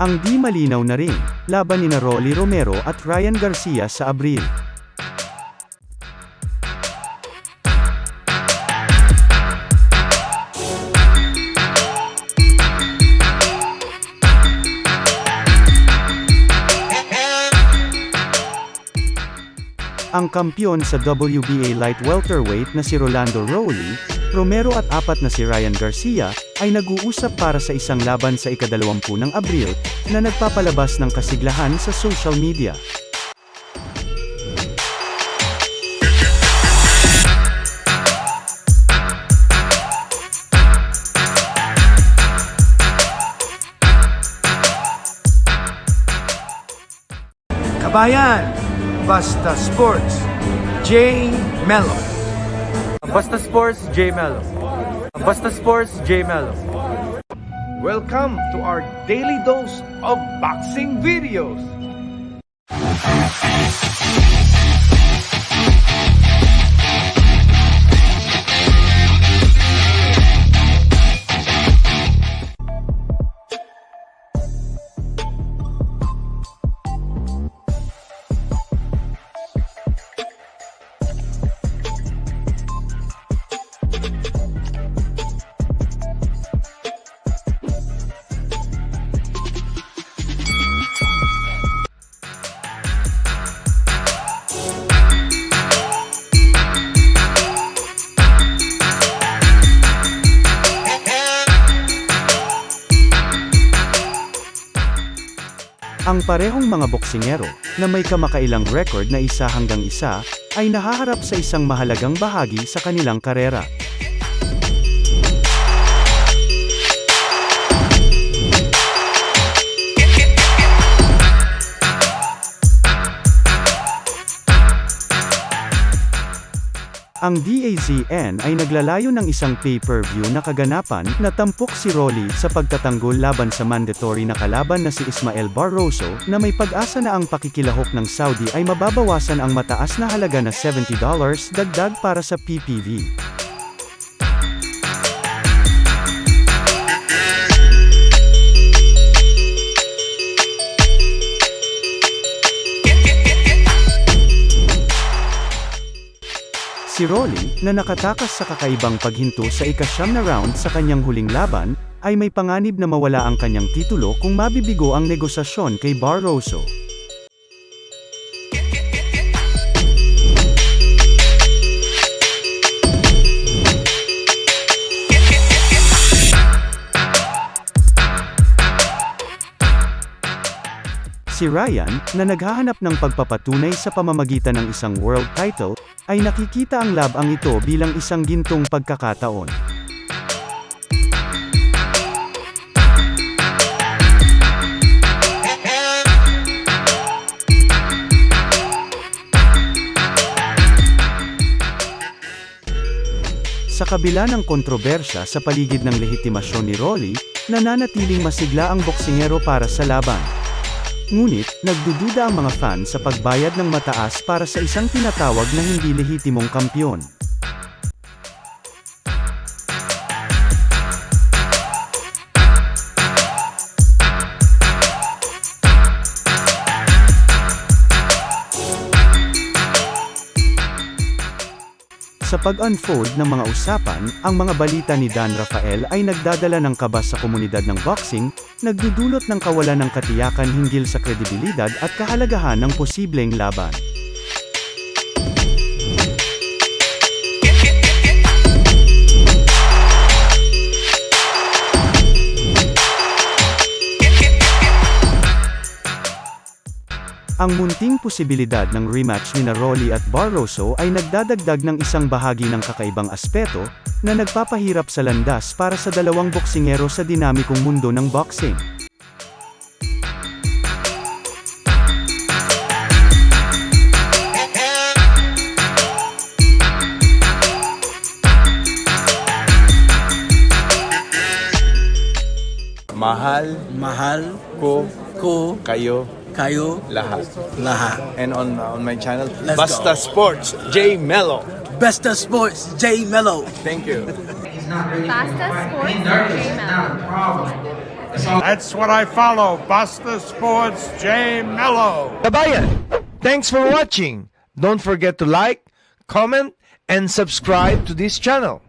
Ang di malinaw na ring, laban ni na Rolly Romero at Ryan Garcia sa Abril. Ang kampyon sa WBA light welterweight na si Rolando Rowley, Romero at apat na si Ryan Garcia, ay nag-uusap para sa isang laban sa ikadalawampu ng Abril, na nagpapalabas ng kasiglahan sa social media. Kabayan, Basta Sports, J. Mello. Basta Sports, J Mello. Basta Sports, J Mello. Welcome to our daily dose of boxing videos. Ang parehong mga boksingero, na may kamakailang record na isa hanggang isa, ay nahaharap sa isang mahalagang bahagi sa kanilang karera. Ang DAZN ay naglalayo ng isang pay-per-view na kaganapan na tampok si Rolly sa pagtatanggol laban sa mandatory na kalaban na si Ismael Barroso na may pag-asa na ang pakikilahok ng Saudi ay mababawasan ang mataas na halaga na $70 dagdag para sa PPV. Si Rolly, na nakatakas sa kakaibang paghinto sa ikasyam na round sa kanyang huling laban, ay may panganib na mawala ang kanyang titulo kung mabibigo ang negosasyon kay Barroso. Si Ryan, na naghahanap ng pagpapatunay sa pamamagitan ng isang world title, ay nakikita ang labang ito bilang isang gintong pagkakataon. Sa kabila ng kontrobersya sa paligid ng lehitimasyon ni Rolly, nananatiling masigla ang boksingero para sa laban. Ngunit, nagdududa ang mga fan sa pagbayad ng mataas para sa isang tinatawag na hindi lehitimong kampyon. Sa pag-unfold ng mga usapan, ang mga balita ni Dan Rafael ay nagdadala ng kaba sa komunidad ng boxing, nagdudulot ng kawalan ng katiyakan hinggil sa kredibilidad at kahalagahan ng posibleng laban. Ang munting posibilidad ng rematch ni na Rolly at Barroso ay nagdadagdag ng isang bahagi ng kakaibang aspeto, na nagpapahirap sa landas para sa dalawang boksingero sa dinamikong mundo ng boxing. Mahal mahal ko ko kayo kayo lahat. lahat. And on uh, on my channel, Let's Basta go. Sports, J Mello. Besta Sports, J Mello. Thank you. Basta Sports J Mello. That's what I follow. Buster Sports J Mello. Kabayan, thanks for watching. Don't forget to like, comment, and subscribe to this channel.